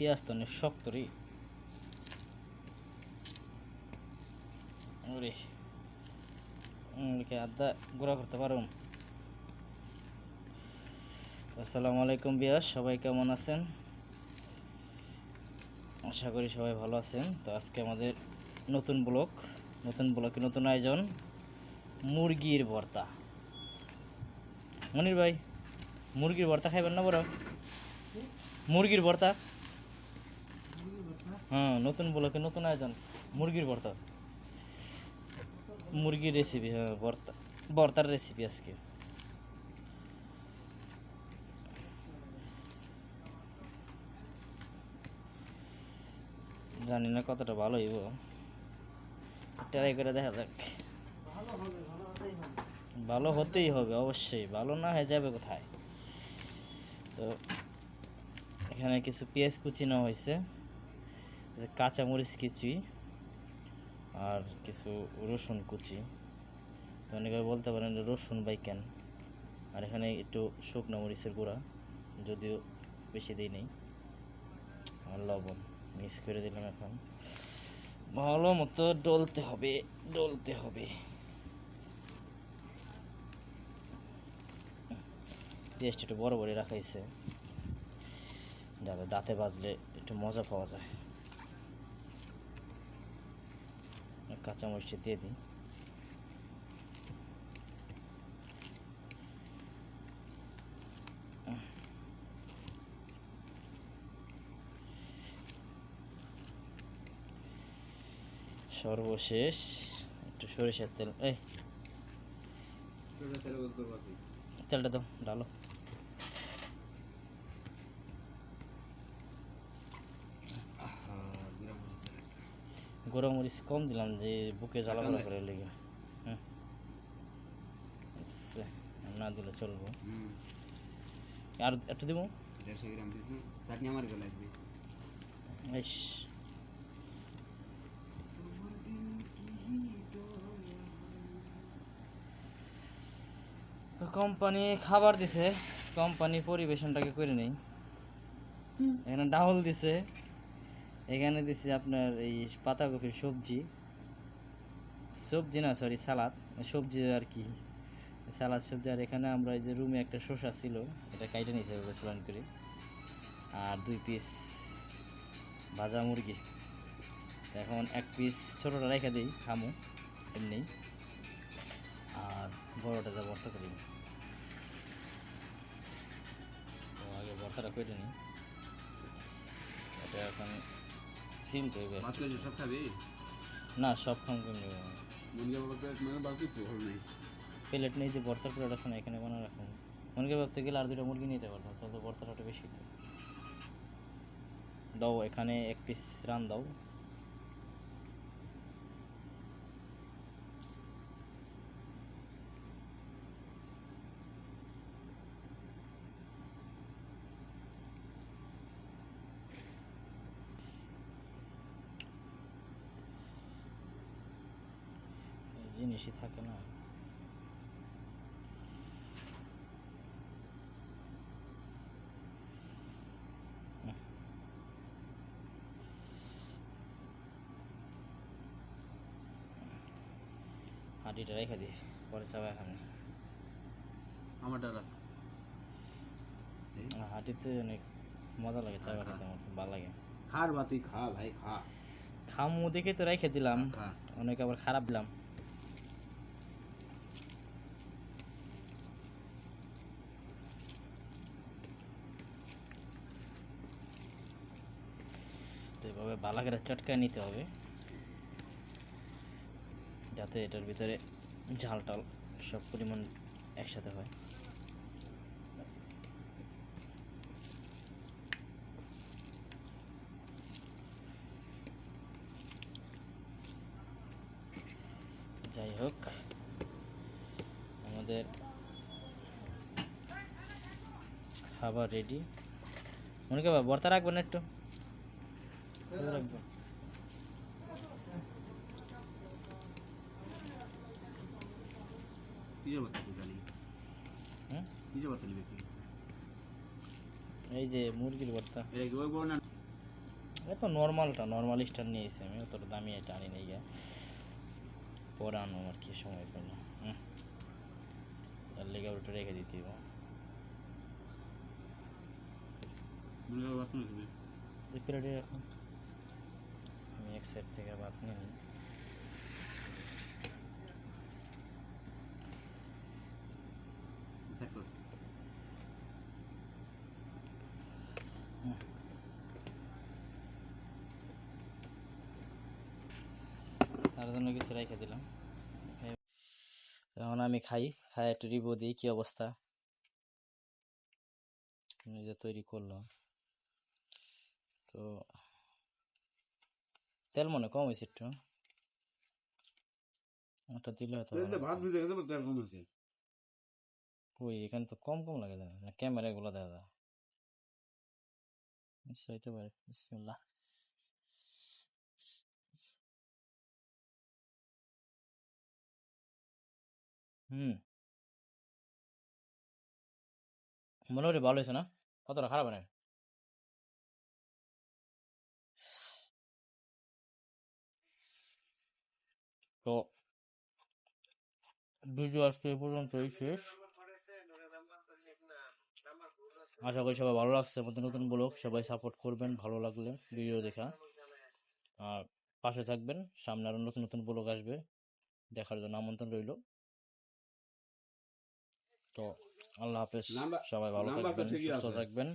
পেঁয়াজ তো অনেক শক্ত রে ওরে গুঁড়া করতে পারুন আসসালামু আলাইকুম বিয়াস, সবাই কেমন আছেন? আশা করি সবাই ভালো আছেন। তো আজকে আমাদের নতুন ব্লক, নতুন ব্লকে নতুন আয়োজন, মুরগির ভর্তা। মনির ভাই, মুরগির ভর্তা খাইবেন না বড় মুরগির ভর্তা? হ্যাঁ নতুন ব্লকে নতুন আয়োজন, মুরগির ভর্তা। মুরগির রেসিপি হ্যাঁ ভর্তা, ভর্তার রেসিপি আজকে। জানি না কতটা ভালো হইব। ট্রাই করে দেখা যাক। ভালো হতেই হবে, অবশ্যই। ভালো না হয়ে যাবে কোথায়? তো, এখানে কিছু পেঁয়াজ কুচি নেওয়া হয়েছে। যে কাঁচামরিচ কিছুই আর কিছু রসুন কুচি। তো অনেকে বলতে পারেন রসুন বাই কেন আর এখানে একটু শুকনো মরিচের গুঁড়া, যদিও বেশি দিই নেই। আর লবণ, মিক্স করে দিলাম এখন। ভালো মতো ডলতে হবে ডলতে হবে। পেঁয়াজটা একটু বড় বড় রাখাইছে। যাতে দাঁতে বাজলে একটু মজা পাওয়া যায়। কাঁচা মরিচটা দিয়ে দিই। সর্বশেষ একটু সরিষার তেল এই। তেলটা দাও ডালো গরম মরিচ কম দিলাম যে বুকে জ্বালা পোড়া করে লেগে। হুম আচ্ছা, না দিলে চলবো। আর একটু দিব? দেড়শো গ্রাম দিয়েছি। চাটনি আমার গলা ইস। কোম্পানি খাবার দিছে কোম্পানি পরিবেশনটাকে করে নেই। এখানে ডাউল দিছে। এখানে দিছি আপনার এই পাতাকপির সবজি। সবজি না সরি সালাদ। সবজি আর কি। সালাদ, সবজি, আর এখানে আমরা এই যে রুমে একটা শসা ছিল, এটা কাইটে নিয়েছে স্নান করে। আর দুই পিস ভাজা মুরগি। এখন এক পিস ছোটোটা রেখে দিই, খামু, এমনি। আর বড়টা যা ভর্তা করি আগে ভর্তাটা কেটে নিই। এটা এখন সিম করবে ভাত করে সব খাবি? না সব খাম মুরগি বাবা প্লেট মানে বাকি তো হবে প্লেট নেই যে ভর্তার প্লেট আছে না এখানে বানা রাখুন। মুরগি ভাবতে গেলে আর দুটো মুরগি নিতে পারব তাহলে ভর্তাটা বেশি তো। দাও এখানে এক পিস রান দাও এই জিনিসই থাকে না। হাঁটিটা রেখে দিস পরে চাবা এখানে। আমার ডালা হাঁটিতে অনেক মজা লাগে চাবা খা। খেতে আমার খুব ভালো লাগে। খার বা তুই খা ভাই খা। খামু দেখে তো রেখে দিলাম খা। অনেক আবার খারাপ দিলাম। তো এভাবে বালা করে চটকায় নিতে হবে। যাতে এটার ভিতরে ঝাল টাল সব পরিমাণ একসাথে হয়। যাই হোক, আমাদের খাবার রেডি মনে করবা বর্তা রাখবেন একটু? রাখব কিসের বার্তা তুই জানি? হুম? কিসের বার্তা নিবে কি? এই যে মুরগির ভর্তা। এটা কি ওই বড় না তো নর্মালটা নর্মাল স্টার নিয়েছি আমি অতটা দামি এটা আনি নাই পরে আনো আর কি সময় পেলে তার লেগে ওটা রেখে দিতে প্লেটে আমি এক সাইড থেকে ভাত নিয়ে তার জন্য কিছু রেখে দিলাম। এখন আমি খাই খাই একটু রিভিউ দিই কি অবস্থা? নিজে তৈরি করলাম। তো তেল মনে কম হয়েছে একটু। ওটা দিলে হয়তো ভাত ভিজে গেছে তেল কম হয়েছে ওই এখানে তো কম কম লাগে না ক্যামেরা গুলো দেখা যায়। আচ্ছা হইতে পারে বিসমিল্লাহ। হুম। মোটামুটি ভালো হয়েছে না? কতটা খারাপ না তো ভিডিও আজকে এই পর্যন্তই শেষ। আশা করি সবাই ভালো লাগছে নতুন নতুন ব্লগ সবাই সাপোর্ট করবেন ভালো লাগলে ভিডিও দেখা। আর পাশে থাকবেন সামনে আরও নতুন নতুন ব্লগ আসবে দেখার জন্য আমন্ত্রণ রইল। তো আল্লাহ হাফেজ সবাই ভালো থাকবেন সুস্থ থাকবেন।